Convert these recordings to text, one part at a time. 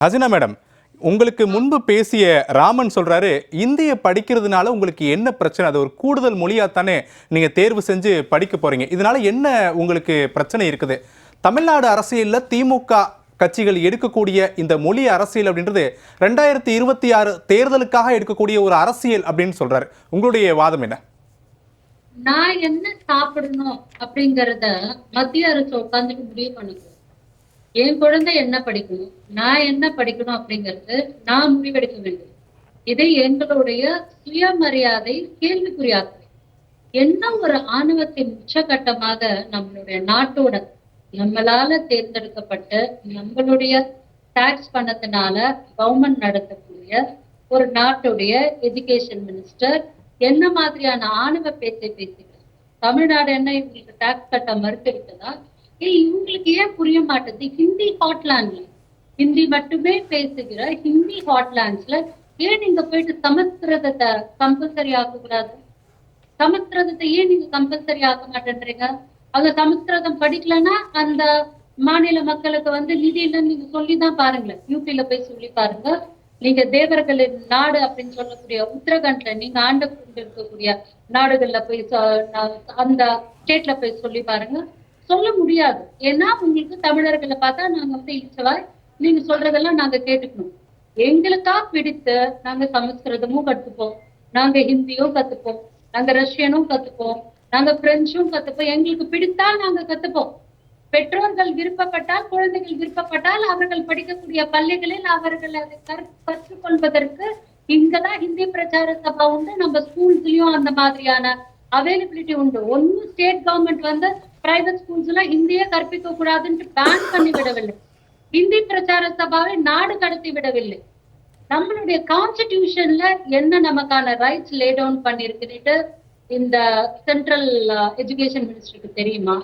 Hasina madam உங்களுக்கு முன்பு பேசிய ராமன் சொல்றாரு இந்திய படிக்கிறதுனால உங்களுக்கு என்ன பிரச்சனை? அது ஒரு கூடுதல் மொழியா தானே நீங்க தேர்வு செஞ்சு படிக்க போறீங்க. இதனால என்ன உங்களுக்கு பிரச்சனை இருக்குது? தமிழ்நாடு அரசியலில் திமுக கட்சிகள் எடுக்கக்கூடிய இந்த மொழி அரசியல் அப்படின்றது ரெண்டாயிரத்தி இருபத்தி ஆறு தேர்தலுக்காக எடுக்கக்கூடிய ஒரு அரசியல் அப்படின்னு சொல்றாரு. உங்களுடைய வாதம் என்ன? நான் என்ன சாப்பிடணும் அப்படிங்கறத மத்திய அரசு உட்காந்துட்டு முடிவு பண்ணுது என் குழந்தை என்ன படிக்கணும்? நான் என்ன படிக்கணும் அப்படிங்கறது நான் முடிவெடுக்க வேண்டும். இதை எங்களுடைய சுயமரியாதை கேள்விக்குறியாக்குது என்ன ஒரு ஆணவத்தின் உச்சகட்டமாக நம்மளுடைய நாட்டோட நம்மளால தேர்ந்தெடுக்கப்பட்டு நம்மளுடைய டாக்ஸ் பணத்தினால கவர்மெண்ட் நடத்தக்கூடிய ஒரு நாட்டுடைய எஜுகேஷன் மினிஸ்டர் என்ன மாதிரியான ஆணவ பேச்சை பேசுகிறார்? தமிழ்நாடு என்ன இவங்களுக்கு டாக்ஸ் கட்ட மறுத்து விட்டதா இவங்களுக்கு ஏன் புரிய மாட்டேது ஹிந்தி ஹாட்லாண்ட்ல. ஹிந்தி மட்டுமே பேசுகிற ஹிந்தி ஹாட்லாண்ட்ஸ்ல ஏன் நீங்க போயிட்டு சமஸ்கிருதத்தை கம்பல்சரி ஆக்கக்கூடாது? சமஸ்கிருதத்தை ஏன் நீங்க கம்பல்சரி ஆக்க மாட்டேன்றீங்க? அவங்க சமஸ்கிருதம் படிக்கலன்னா அந்த மாநில மக்களுக்கு வந்து நிதி இல்லைன்னு நீங்க சொல்லிதான் பாருங்களேன். யூபியில போய் சொல்லி பாருங்க. நீங்க தேவர்களின் நாடு அப்படின்னு சொல்லக்கூடிய உத்தரகண்ட்ல நீங்க ஆண்டு இருக்கக்கூடிய நாடுகள்ல போய் அந்த ஸ்டேட்ல போய் சொல்லி பாருங்க. சொல்ல முடியாது. ஏன்னா உங்களுக்கு தமிழர்களை பார்த்தா நாங்க வந்து இச்சவாய் நீங்க சொல்றதெல்லாம் நாங்க கேட்டுக்கணும். எங்களுக்கா பிடித்து நாங்க சமஸ்கிருதமும் கத்துப்போம். நாங்க ஹிந்தியும் கத்துப்போம். நாங்க ரஷ்யனும் கத்துப்போம். நாங்க பிரெஞ்சும் கத்துப்போம். எங்களுக்கு பிடித்தால் நாங்க கத்துப்போம். பெற்றோர்கள் விருப்பப்பட்டால் குழந்தைகள் விருப்பப்பட்டால் அவர்கள் படிக்கக்கூடிய பள்ளிகளில் அவர்கள் அதை கற்- கற்றுக்கொள்வதற்கு இங்கதான் ஹிந்தி பிரச்சார சபா உண்டு. நம்ம ஸ்கூல்ஸ்லயும் அந்த மாதிரியான அவைலபிலிட்டி உண்டு. ஒன்னும் ஸ்டேட் கவர்மெண்ட் வந்து பிரைவேட் ஸ்கூல்ஸ் எல்லாம் இந்திய கற்பிக்க கூடாதுன்னு பேன் பண்ணி விடவில்லை. இந்தி பிரச்சார சபாவை நாடு கடத்தி விடவில்லை. நம்மளுடைய கான்ஸ்டிடியூஷன்ல என்ன நமக்கான ரைட்ஸ் லே டவுன் பண்ணிருக்குன்னு இந்த சென்ட்ரல் எஜுகேஷன் மினிஸ்டருக்கு தெரியுமா?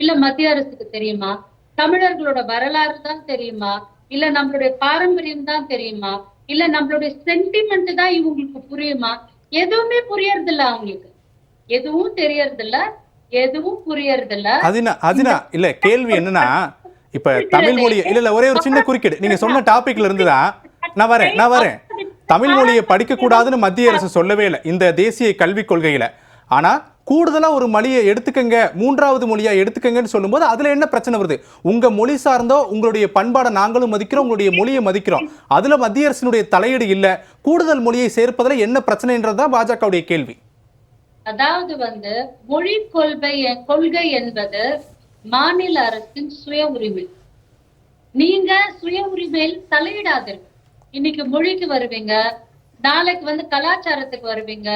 இல்ல மத்திய அரசுக்கு தெரியுமா? தமிழர்களோட வரலாறு தான் தெரியுமா? இல்ல நம்மளுடைய பாரம்பரியம் தான் தெரியுமா? இல்ல நம்மளுடைய சென்டிமெண்ட் தான் இவங்களுக்கு புரியுமா? எதுவுமே புரியறது இல்ல அவங்களுக்கு. எதுவும் தெரியறது இல்ல எதுவும் புரியறது இல்ல ஹசினா ஹசினா இல்ல கேள்வி என்னன்னா இப்ப தமிழ் மொழி இல்ல. இல்ல ஒரே ஒரு சின்ன குறுக்கீடு. நீங்க சொன்ன டாபிக்ல இருந்து தான் நான் வரேன் நான் வரேன். தமிழ் மொழியை படிக்க கூடாதுன்னு மத்திய அரசு சொல்லவே இல்லை இந்த தேசிய கல்விக் கொள்கையில. ஆனா கூடுதலா ஒரு மொழியை எடுத்துக்கங்க மூன்றாவது மொழியா எடுத்துக்கங்கன்னு சொல்லும்போது அதுல என்ன பிரச்சனை வருது? உங்க மொழி சார்ந்தோ உங்களுடைய பண்பாடை நாங்களும் மதிக்கிறோம் உங்களுடைய மொழியை மதிக்கிறோம். அதுல மத்திய அரசினுடைய தலையீடு இல்ல கூடுதல் மொழியை சேர்ப்பதுல என்ன பிரச்சனைன்றதுதான் பாஜகவுடைய கேள்வி. அதாவது வந்து மொழி கொள்கை கொள்கை என்பது மாநில அரசின் சுய உரிமை. நீங்க சுய உரிமையில் தலையிடாதீர்கள். இன்னைக்கு மொழிக்கு வருவீங்க நாளைக்கு வந்து கலாச்சாரத்துக்கு வருவீங்க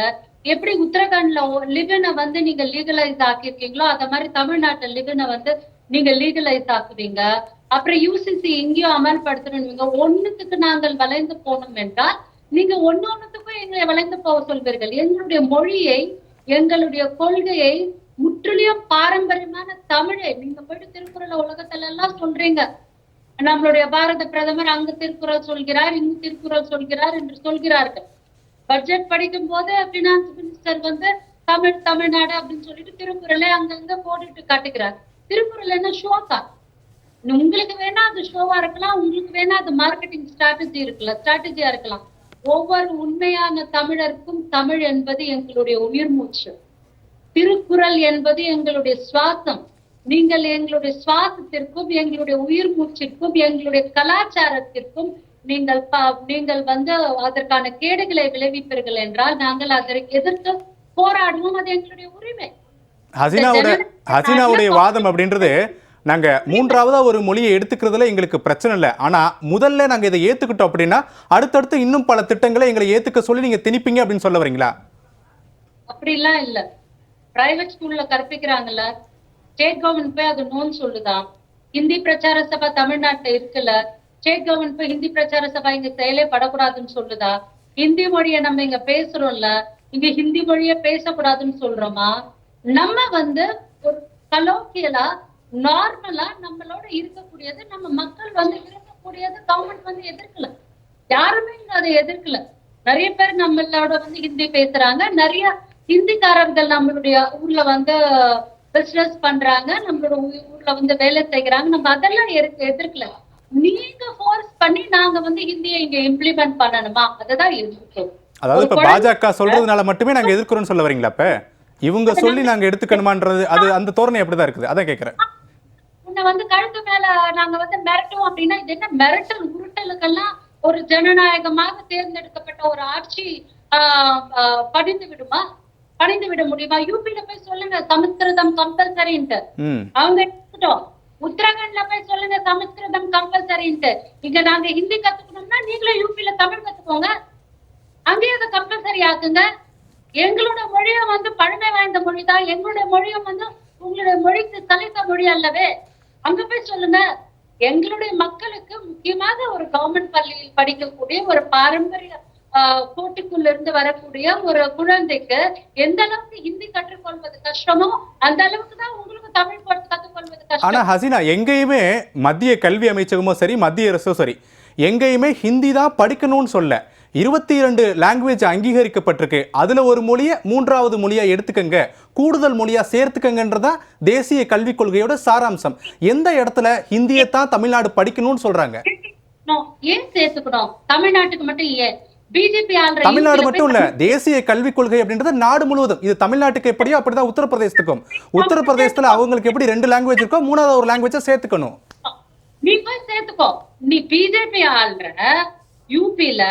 எப்படி உத்தரகாண்ட்ல லிகனை வந்து நீங்க லீகலைஸ் ஆக்கியிருக்கீங்களோ அத மாதிரி தமிழ்நாட்டுல லிபனை வந்து நீங்க லீகலைஸ் ஆக்குவீங்க. அப்புறம் யூசிசி எங்கேயோ அமல்படுத்தணுங்க ஒண்ணுத்துக்கு நாங்கள் வளைந்து போனோம் என்றால் நீங்க ஒண்ணு எங்களை வளைந்து போக சொல்வீர்கள். எங்களுடைய மொழியை எங்களுடைய கொள்கையை முற்றிலும் பாரம்பரியமான தமிழை நீங்க போயிட்டு திருக்குறளை உலகத்துல எல்லாம் சொல்றீங்க. நம்மளுடைய பாரத பிரதமர் அங்கு திருக்குறள் சொல்கிறார் இங்கு திருக்குறள் சொல்கிறார் என்று சொல்கிறார்கள். பட்ஜெட் படிக்கும் போது பினான்ஸ் மினிஸ்டர் வந்து தமிழ் தமிழ்நாடு அப்படின்னு சொல்லிட்டு திருக்குறளை அங்கங்க போட்டுட்டு காட்டுகிறார். திருக்குறள் என்ன ஷோக்கா உங்களுக்கு வேணா அது ஷோவா இருக்கலாம் உங்களுக்கு வேணா அது மார்க்கெட்டிங் ஸ்ட்ராட்டஜி இருக்கலாம் ஸ்ட்ராட்டஜியா இருக்கலாம். ஒவ்வொரு உண்மையான தமிழருக்கும் தமிழ் என்பது எங்களுடைய உயிர் மூச்சு. திருக்குறள் என்பது எங்களுடைய சுவாசம். நீங்கள் எங்களுடைய சுவாசத்திற்கும் எங்களுடைய உயிர் மூச்சிற்கும் எங்களுடைய கலாச்சாரத்திற்கும் நீங்கள் நீங்கள் வந்து அதற்கான கேடுகளை விளைவிப்பீர்கள் என்றால் நாங்கள் அதற்கு எதிர்த்து போராடுவோம் அது எங்களுடைய உரிமை. ஹசினாவோட ஹசினாவுடைய வாதம் அப்படின்றது நாங்க மூன்றாவதா ஒரு மொழியை எடுத்துக்கிறதுல எங்களுக்கு பிரச்சனை இல்லை. ஆனா முதல்ல நாங்க இதை ஏத்துக்கிட்டோம் அப்படின்னா அடுத்தடுத்து இன்னும் பல திட்டங்களை எங்களை ஏத்துக்க சொல்லி நீங்க திணிப்பீங்க அப்படின்னு சொல்ல வரீங்களா? அப்படிலாம் இல்ல. பிரைவேட் ஸ்கூல்ல கற்பிக்கிறாங்கல்ல. ஸ்டேட் கவர்மெண்ட் போய் அது நோன் சொல்லுதான். ஹிந்தி பிரச்சார சபா தமிழ்நாட்டுல இருக்குல்ல. ஸ்டேட் கவர்மெண்ட் போய் ஹிந்தி பிரச்சார சபா இங்க செயலே படக்கூடாதுன்னு சொல்லுதா? ஹிந்தி மொழியை நம்ம இங்க பேசுறோம்ல. இங்க ஹிந்தி மொழிய பேசக்கூடாதுன்னு சொல்றோமா? நம்ம வந்து ஒரு கலோக்கியலா நார்மலா நம்மளோட இருக்கக்கூடியது நம்ம மக்கள் வந்து விரும்பக்கூடியது கவர்மெண்ட் வந்து எதிர்க்கல. யாருமே அதை எதிர்க்கல. நிறைய பேர் நம்மளோட வந்து ஹிந்தி பேசுறாங்க. நிறைய ஹிந்திக்காரர்கள் நம்மளுடைய ஊர்ல வந்து பிசினஸ் பண்றாங்க. நம்மளோட ஊர்ல வந்து வேலை செய்யறாங்க. நம்ம அதெல்லாம் எதிர்க்க- எதிர்க்கல. நீங்க ஃபோர்ஸ் பண்ணி நாங்க வந்து ஹிந்தியை இங்க இம்ப்ளிமெண்ட் பண்ணணுமா? அதுதான் எதிர்க்கிறோம் அதாவது இப்ப பாஜக சொல்றதுனால மட்டுமே நாங்க எதிர்க்கிறோம்னு சொல்ல வரீங்களா இப்ப? இவங்க சொல்லி நாங்க எடுத்துக்கணுமான்றது அது அந்த தோரணை அப்படிதான் இருக்குது. அதான் கேக்குறேன். உன்னை வந்து கழுத்து மேல நாங்க வந்து மிரட்டும் அப்படின்னா இது என்ன மிரட்டல் உருட்டலுக்கெல்லாம் ஒரு ஜனநாயகமாக தேர்ந்தெடுக்கப்பட்ட ஒரு ஆட்சி ஆஹ், பணிந்து விடுமா? பணிந்து விட முடியுமா? யூபில போய் சொல்லுங்க சமஸ்கிருதம் கம்பல்சரின்ட்டு அவங்க எடுத்துட்டோம். உத்தரகாண்ட்ல போய் சொல்லுங்க சமஸ்கிருதம் கம்பல்சரின்ட்டு இங்க நாங்க ஹிந்தி கத்துக்கணும்னா நீங்களும் யூபில தமிழ் கத்துக்கோங்க. அங்கேயே அதை கம்பல்சரி ஆக்குங்க. எங்களோட மொழியும் வந்து பழமை வாய்ந்த மொழி தான் எங்களுடைய மொழியும் வந்து உங்களுடைய மொழிக்கு தலைத்த மொழி அல்லவே. அங்க போய் சொல்லுங்க. எங்களுடைய மக்களுக்கு முக்கியமாக ஒரு கவர்மெண்ட் பள்ளியில் படிக்கக்கூடிய ஒரு பாரம்பரிய ஆஹ், கோட்டுக்குள்ள இருந்து வரக்கூடிய ஒரு குழந்தைக்கு எந்த அளவுக்கு ஹிந்தி கற்றுக்கொள்வது கஷ்டமோ அந்த அளவுக்கு தான் உங்களுக்கு தமிழ் கற்றுக்கொள்வது கஷ்டம். ஆனா ஹசினா எங்கேயுமே மத்திய கல்வி அமைச்சகமோ சரி மத்திய அரசோ சரி எங்கேயுமே ஹிந்தி தான் படிக்கணும்னு சொல்ல. இருபத்தி இரண்டு லாங்குவேஜ் அங்கீகரிக்கப்பட்டிருக்கு. அதுல ஒரு மொழியை மூன்றாவது மொழியா எடுத்துக்கங்க. கூடுதல் மொழியா சேர்த்துக்கங்கன்றதா தேசிய கல்விக் கொள்கையோட சாராம்சம். எந்த இடத்துல ஹிந்தியை தான் தமிழ்நாடு படிக்கணும்னு சொல்றாங்க? ஏன் சேர்த்துக்கணும்? தமிழ்நாட்டுக்கு மட்டும் ஏன் தமிழ்நாடு மட்டும் இல்ல தேசிய கல்விக் கொள்கை அப்படின்றது நாடு முழுவதும். இது தமிழ்நாட்டுக்கு எப்படியோ அப்படிதான் உத்தரப்பிரதேசத்துக்கும். உத்தரப்பிரதேசத்துல அவங்களுக்கு எப்படி ரெண்டு லாங்குவேஜ் இருக்கோ மூணாவது ஒரு லாங்குவேஜை சேர்த்துக்கணும். நீ போய் சேர்த்துக்கோ. நீ பிஜேபி ஆள்ற யூபில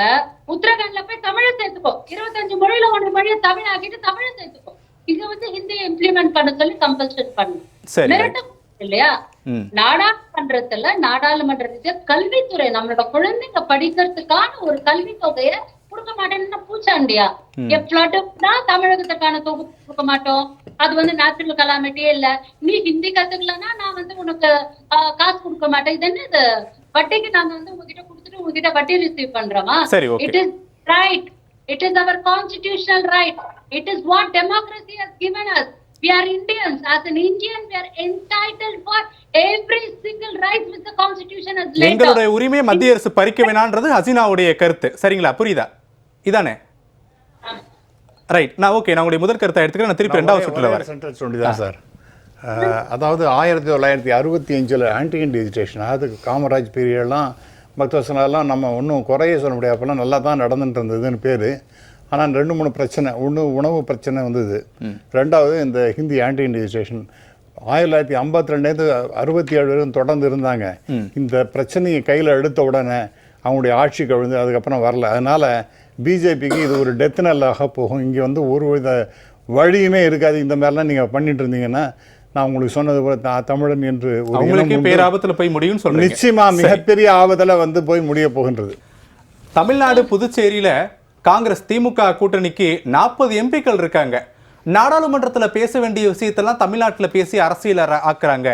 உத்தரகாண்ட்ல போய் தமிழை சேர்த்துக்கோ. இருபத்தஞ்சு மொழியில ஒன்று மொழியை தமிழ் ஆக்கிட்டு தமிழை சேர்த்துக்கோ. இங்க வந்து ஹிந்தியை இம்ப்ளிமெண்ட் பண்ண சொல்லி கம்பல்சன் பண்ணு. சரி மிரட்ட இல்லையா? நாடாளுமன்றத்துல நாடாளுமன்றத்துக்கு கல்வித்துறை நம்மளோட குழந்தைங்க படிக்கிறதுக்கான ஒரு கல்வி தொகையை கொடுக்க மாட்டேன்னு பூச்சாண்டியா? எவ்வளவு தமிழகத்துக்கான தொகை கொடுக்க மாட்டோம். அது வந்து நேச்சுரல் கலாமிட்டியே இல்ல. நீ ஹிந்தி கத்துக்கலன்னா நான் வந்து உனக்கு காசு கொடுக்க மாட்டேன். இது என்ன இது வட்டிக்கு நாங்க வந்து உங்ககிட்ட கொடுத்துட்டு உங்ககிட்ட வட்டி ரிசீவ் பண்றோமா. It is right it is our constitutional right it is what democracy has given us. We are indians. As an indian we are entitled for every single right which the constitution has laid down எங்களுடைய உரிமையை மத்திய அரசு பறிக்க வேணான்றது ஹசீனாவுடைய கருத்து. சரிங்களா? புரியுதா? இதானே? Right நான் ஓகே நான் உங்களுடைய முதல் கருத்தை எடுத்துக்கிறேன். நான் திருப்பி ரெண்டாவது சுற்றுல வரேன். Sentence sir. அதாவது ஆயிரத்தி தொள்ளாயிரத்தி அறுபத்தி அஞ்சில் ஆன்டி இண்டிஜிட்டேஷன் அதாவது காமராஜ் பீரியட்லாம் பக்தவசனெல்லாம் நம்ம ஒன்றும் குறைய சொல்ல முடியாது. அப்போல்லாம் நல்லா தான் நடந்துட்டு இருந்ததுன்னு பேர். ஆனால் ரெண்டு மூணு பிரச்சனை ஒன்று உணவு பிரச்சனை வந்தது. ரெண்டாவது இந்த ஹிந்தி ஆன்டி இண்டிஜிட்டேஷன் ஆயிரத்தி தொள்ளாயிரத்தி ஐம்பத்தி ரெண்டுலேருந்து அறுபத்தி ஏழு வரைக்கும் தொடர்ந்து இருந்தாங்க. இந்த பிரச்சனையை கையில் எடுத்த உடனே அவங்களுடைய ஆட்சி கவிழ்ந்து அதுக்கப்புறம் வரல. அதனால பிஜேபிக்கு இது ஒரு டெத் நல்லாக போகும். இங்கே வந்து ஒரு வித வழியுமே இருக்காது. இந்த மாதிரிலாம் நீங்கள் பண்ணிட்டு இருந்தீங்கன்னா நான் உங்களுக்கு சொன்னது போல தமிழன் என்று ஒரு அவங்களுக்கே. பேராபத்துல போய் முடியும்னு சொல்றீங்க. நிச்சயமா மிகப்பெரிய ஆபத்துல வந்து போய் முடிய போகின்றது. தமிழ்நாடு புதுச்சேரியில காங்கிரஸ் திமுக கூட்டணிக்கு நாற்பது எம்பிக்கள் இருக்காங்க. நாடாளுமன்றத்துல பேச வேண்டிய விஷயத்தெல்லாம் தமிழ்நாட்டுல பேசி அரசியல் ஆக்குறாங்க.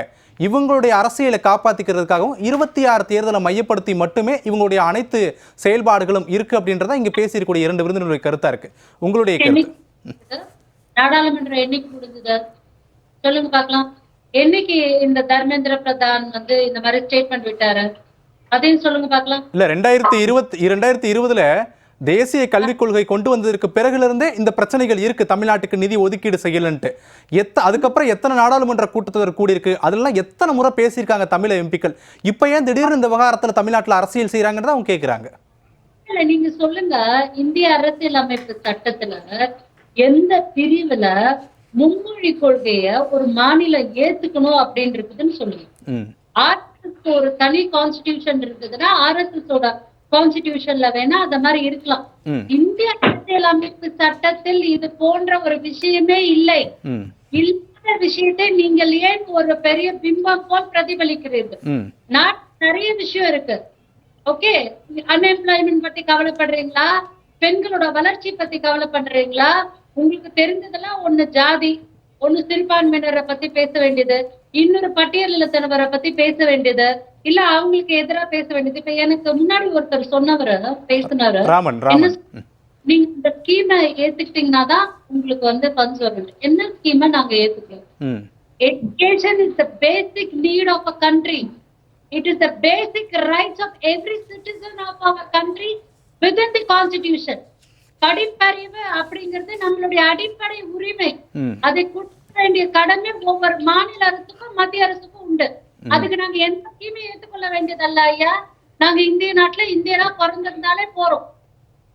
இவங்களுடைய அரசியலை காப்பாத்திக்கிறதுக்காகவும் இருபத்தி ஆறு தேர்தலை மையப்படுத்தி மட்டுமே இவங்களுடைய அனைத்து செயல்பாடுகளும் இருக்கு அப்படின்றத இங்க பேசியிருக்கக்கூடிய இரண்டு விருந்தினருடைய கருத்தா இருக்கு. உங்களுடைய கருத்து. என்னைக்கு நாடாளுமன்றம் என்னைக்கு முடிஞ்சது சொல்லுங்க பார்க்கலாம். என்னைக்கு இந்த தர்மேந்திர பிரதான் வந்து இந்த மாதிரி ஸ்டேட்மெண்ட் விட்டாரு? அதையும் சொல்லுங்க பார்க்கலாம். இல்ல ரெண்டாயிரத்தி இருபத்தி ரெண்டாயிரத்தி இருபதுல தேசிய கல்விக் கொள்கை கொண்டு வந்ததற்கு பிறகுல இருந்தே இந்த பிரச்சனைகள் இருக்கு. தமிழ்நாட்டுக்கு நிதி ஒதுக்கீடு செய்யலன்ட்டு. எத்த அதுக்கப்புறம் எத்தனை நாடாளுமன்ற கூட்டத்தொடர் கூடியிருக்கு? அதெல்லாம் எத்தனை முறை பேசியிருக்காங்க தமிழக எம்பிக்கள். இப்ப ஏன் திடீர்னு இந்த விவகாரத்துல தமிழ்நாட்டுல அரசியல் செய்யறாங்கன்னு அவங்க கேக்குறாங்க. இல்ல நீங்க சொல்லுங்க. இந்திய அரசியலமைப்பு சட்டத்துல எந்த பிரிவுல மும்மொழி கொள்கைய ஒரு மாநிலம் ஏத்துக்கணும் அப்படின்னு இருக்குதுன்னு சொல்லுங்க. ஆர்எஸ்எஸ் ஒரு தனி கான்ஸ்டிடியூஷன் இருக்குதுன்னா ஆர்எஸ்எஸ் ஓட கான்ஸ்டிடியூஷன்ல வேணா அந்த மாதிரி இருக்கலாம். இந்திய அரசியலமைப்பு சட்டத்தில் இது போன்ற ஒரு விஷயமே இல்லை. இல்லாத விஷயத்தை நீங்கள் ஏன் ஒரு பெரிய பிம்பம் போல் பிரதிபலிக்கிறீர்கள் நாட்டு நிறைய விஷயம் இருக்கு. ஓகே அன்எம்ப்ளாய்மெண்ட் பத்தி கவலைப்படுறீங்களா? பெண்களோட வளர்ச்சி பத்தி கவலைப்படுறீங்களா? உங்களுக்கு தெரிஞ்சதெல்லாம் ஒண்ணு ஜாதி ஒண்ணு சிறுபான்மையினரை பத்தி பேச வேண்டியது இன்னொரு பட்டியலினத்தனவரை பத்தி பேச வேண்டியது இல்ல அவங்களுக்கு எதிரா பேச வேண்டியது இப்ப எனக்கு முன்னாடி ஒருத்தர் சொன்னவர் பேசினாரு. நீங்க இந்த ஸ்கீமை ஏத்துக்கிட்டீங்கன்னா தான் உங்களுக்கு வந்து ஃபண்ட்ஸ் வரும் என்ன ஸ்கீமை நாங்க ஏத்துக்கிறோம் ம் Education is the basic need of a country. It is the basic rights of every citizen of our country within the constitution. படிப்பறிவு அப்படிங்கிறது நம்மளுடைய அடிப்படை உரிமை. அதை கொடுக்க வேண்டிய கடமை ஒவ்வொரு மாநில அரசுக்கும் மத்திய அரசுக்கும் உண்டு. அதுக்கு நாங்க எந்த ஸ்கீமையும் ஏற்றுக்கொள்ள வேண்டியதல்ல ஐயா. நாங்க இந்திய நாட்டுல இந்தியனா பிறந்திருந்தாலே போறோம்.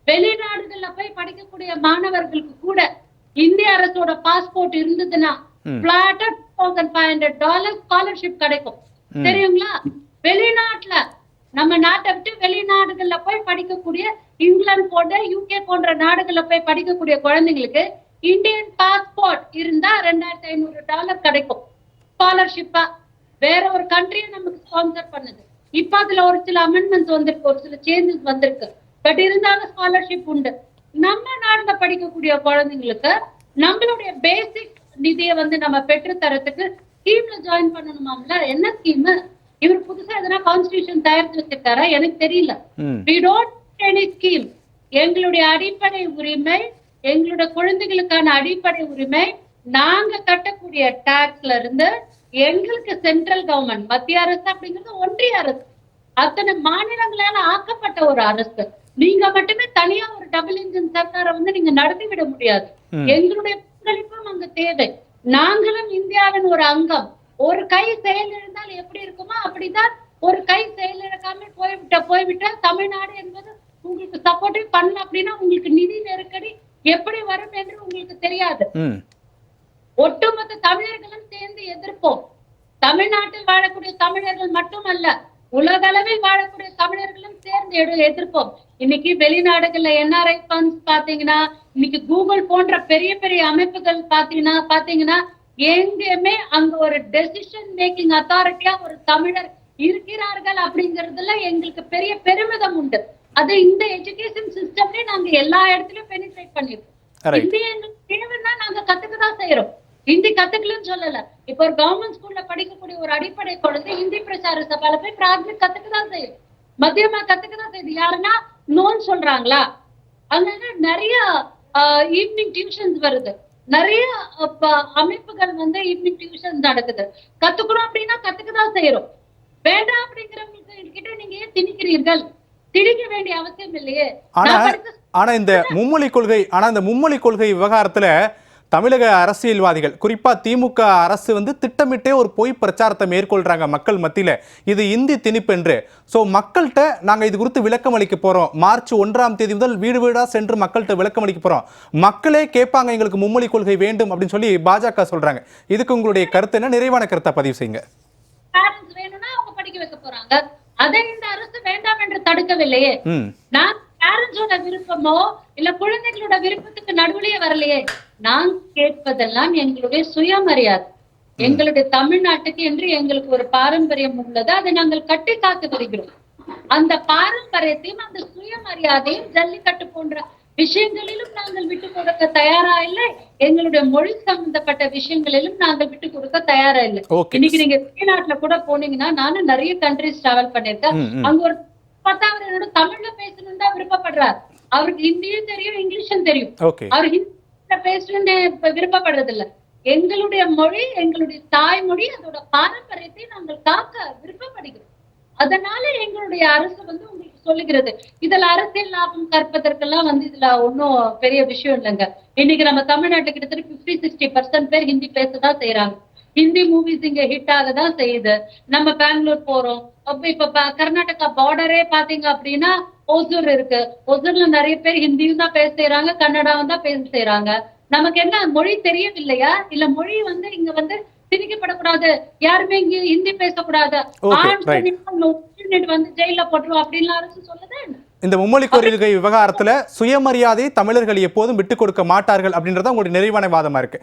வெளிநாடுகள்ல போய் படிக்கக்கூடிய மாணவர்களுக்கு கூட இந்திய அரசோட பாஸ்போர்ட் இருந்ததுன்னா ம். பிளாட்டா thousand five hundred dollar scholarship கிடைக்கும். தெரியுங்களா? வெளிநாட்டுல நம்ம நாட்டை விட்டு வெளிநாடுகள்ல போய் படிக்கக்கூடிய இங்கிலாந்து போன்ற யூகே போன்ற நாடுகள்ல போய் படிக்கக்கூடிய குழந்தைங்களுக்கு இந்தியன் பாஸ்போர்ட் இருந்தா ரெண்டாயிரத்தி ஐநூறு டாலர் கிடைக்கும். ஸ்காலர்ஷிப்பா வேற ஒரு கண்ட்ரியை நமக்கு ஸ்பான்சர் பண்ணுது. இப்ப அதுல ஒரு சில அமெண்ட்மெண்ட்ஸ் வந்திருக்கு ஒரு சில சேஞ்சஸ் வந்திருக்கு. பட் இருந்தாலும் ஸ்காலர்ஷிப் உண்டு. நம்ம நாடுல படிக்கக்கூடிய குழந்தைங்களுக்கு நம்மளுடைய பேசிக் நிதியை வந்து நம்ம பெற்று தரத்துக்கு ஸ்கீம்ல ஜாயின் பண்ணணுமாம்ல? என்ன ஸ்கீம் இவர் புதுசா எதனா கான்ஸ்டிடியூஷன் தயாரித்து வச்சிருக்காரா எனக்கு தெரியல. ம். We don't any scheme எங்களுடைய அடிப்படை உரிமை எங்களுடைய குழந்தைகளுக்கான அடிப்படை உரிமை நாங்க கட்டக்கூடிய டாக்ஸ்ல இருந்து எங்களுக்கு சென்ட்ரல் கவர்மெண்ட் மத்திய அரசு அப்படிங்கிறது ஒன்றிய அரசு. அத்தனை மாநிலங்களால ஆக்கப்பட்ட ஒரு அரசு. நீங்க மட்டுமே தனியா ஒரு டபுள் இன்ஜின் சர்க்காரை வந்து நீங்க நடத்தி விட முடியாது. எங்களுடைய பங்களிப்பும் அங்க தேவை. நாங்களும் இந்தியாவின் ஒரு அங்கம். ஒரு கை செயல் இருந்தால் எப்படி இருக்குமோ அப்படிதான் ஒரு கை செயல் இழக்காமல் போய்விட்ட போய்விட்டா தமிழ்நாடு என்பது உங்களுக்கு சப்போர்ட்டிவ் பண்ணல அப்படின்னா உங்களுக்கு நிதி நெருக்கடி எப்படி வரும் என்று உங்களுக்கு தெரியாது. ஒட்டுமொத்த தமிழர்களும் சேர்ந்து எதிர்ப்போம். தமிழ்நாட்டில் வாழக்கூடிய தமிழர்கள் மட்டுமல்ல உலகளவில் வாழக்கூடிய தமிழர்களும் சேர்ந்து எதிர்ப்போம். இன்னைக்கு வெளிநாடுகள்ல என்ஆர்ஐ ஃபண்ட்ஸ் பாத்தீங்கன்னா இன்னைக்கு கூகுள் போன்ற பெரிய பெரிய அமைப்புகள் பாத்தீங்கன்னா பாத்தீங்கன்னா எங்கேயுமே அங்க ஒரு டெசிஷன் மேக்கிங் அத்தாரிட்டியா ஒரு தமிழர் இருக்கிறார்கள் அப்படிங்கறதுல எங்களுக்கு பெரிய பெருமிதம் உண்டு. அது இந்த எஜுகேஷன் சிஸ்டம்லயே நாங்க எல்லா இடத்துலயும் பெனிட்ரேட் பண்ணிருக்கோம். ஹிந்தி எங்களுக்கு தேவைன்னா நாங்க கத்துக்கதான் செய்யறோம். ஹிந்தி கத்துக்கலன்னு சொல்லல. இப்ப ஒரு கவர்மெண்ட் ஸ்கூல்ல படிக்கக்கூடிய ஒரு அடிப்படை குழந்தை ஹிந்தி பிரச்சார சபால போய் பிராத்மிக் கத்துக்கதான் செய்யும் மத்தியமா கத்துக்கதான் செய்யுது. யாருன்னா நோன் சொல்றாங்களா? அங்க நிறைய ஈவினிங் டியூஷன்ஸ் வருது. நிறைய அமைப்புகள் வந்து ஈவினிங் டியூஷன் நடக்குது. கத்துக்கணும் அப்படின்னா கத்துக்கதான் செய்யறோம். வேண்டாம் அப்படிங்கிறவங்களுக்கு கிட்ட நீங்க ஏன் திணிக்கிறீர்கள்? திணிக்க வேண்டிய அவசியம் இல்லையே. ஆனா ஆனா இந்த மும்மொழி கொள்கை ஆனா இந்த மும்மொழி கொள்கை விவகாரத்துல தமிழக அரசியல்வாதிகள் குறிப்பா திமுக அரசு வந்து திட்டமிட்டே ஒரு பொய் பிரச்சாரத்தை மேற்கொள்றாங்க மக்கள் மத்தியில. இது இந்தி திணிப்பு என்று ஸோ மக்கள்கிட்ட நாங்க இது குறித்து விளக்கம் அளிக்க போறோம். மார்ச் ஒன்றாம் தேதி முதல் வீடு வீடா சென்று மக்கள்கிட்ட விளக்கம் அளிக்க போறோம். மக்களே கேட்பாங்க எங்களுக்கு மும்மொழி கொள்கை வேண்டும் அப்படின்னு சொல்லி பாஜக சொல்றாங்க. இதுக்கு உங்களுடைய கருத்து என்ன? நிறைவான கருத்தை பதிவு செய்யுங்க. அதை இந்த அரசு வேண்டாம் என்று தடுக்கவில்லையே. நான் பேரண்ட்ஸோட விருப்பமோ இல்ல குழந்தைகளோட விருப்பத்துக்கு நடுவுலயே வரலையே? நான் கேட்பதெல்லாம் எங்களுடைய சுயமரியாதை. எங்களுடைய தமிழ்நாட்டுக்கு என்று எங்களுக்கு ஒரு பாரம்பரியம் உள்ளது. அதை நாங்கள் கட்டி காத்து வருகிறோம் அந்த பாரம்பரியத்தையும் அந்த சுயமரியாதையும் ஜல்லிக்கட்டு போன்ற விஷயங்களிலும் நாங்கள் விட்டு கொடுக்க தயாரா இல்லை. எங்களுடைய மொழி சம்பந்தப்பட்ட விஷயங்களிலும் நாங்கள் விட்டு கொடுக்க தயாரா இல்லை. இன்னைக்கு நீங்க வெளிநாட்டுல கூட போனீங்கன்னா நானும் நிறைய கண்ட்ரிஸ் டிராவல் பண்ணிருக்கேன். அங்க ஒரு பார்த்தா அவர் என்னோட தமிழ்ல பேசணும்னு தான் விருப்பப்படுறார். அவருக்கு ஹிந்தியும் தெரியும் இங்கிலீஷும் தெரியும். அவர் ஹிந்தியில பேசணும்னு இப்ப விருப்பப்படுறது இல்ல எங்களுடைய மொழி எங்களுடைய தாய்மொழி அதோட பாரம்பரியத்தை நாங்கள் காக்க விருப்பப்படுகிறோம். அதனால எங்களுடைய அரசு வந்து உங்களுக்கு சொல்லுகிறது. இதுல அரசியல் லாபம் கற்பதற்கெல்லாம் வந்து இதுல ஒன்றும் பெரிய விஷயம் இல்லைங்க. இன்னைக்கு நம்ம தமிழ்நாட்டுல கிட்டத்தட்ட பிப்டி சிக்ஸ்டி பர்சன்ட் பேர் ஹிந்தி பேசதான் செய்யறாங்க ஹிந்தி மூவிஸ் இங்க ஹிட் ஆக தான் செய்யுது. நம்ம பெங்களூர் போறோம். அப்ப இப்ப கர்நாடகா பார்டரே பாத்தீங்க அப்படின்னா ஒசூர் இருக்கு. ஒசூர்ல நிறைய பேர் ஹிந்தியும் தான் பேச செய்யறாங்க கன்னடாவும் தான் பேச செய்யறாங்க நமக்கு என்ன மொழி தெரியவில்லையா? இல்ல மொழி வந்து இங்க வந்து திணிக்கப்படக்கூடாது. யாருமே இங்க ஹிந்தி பேசக்கூடாது. வந்து ஜெயில போட்டுரும் அப்படின்லாம் அரசு சொல்லுதா? இந்த மும்மொழி கொள்கை விவகாரத்துல சுயமரியாதை தமிழர்கள் எப்போதும் விட்டுக் கொடுக்க மாட்டார்கள் அப்படின்றத உங்களுடைய நிறைவான வாதமா இருக்கு.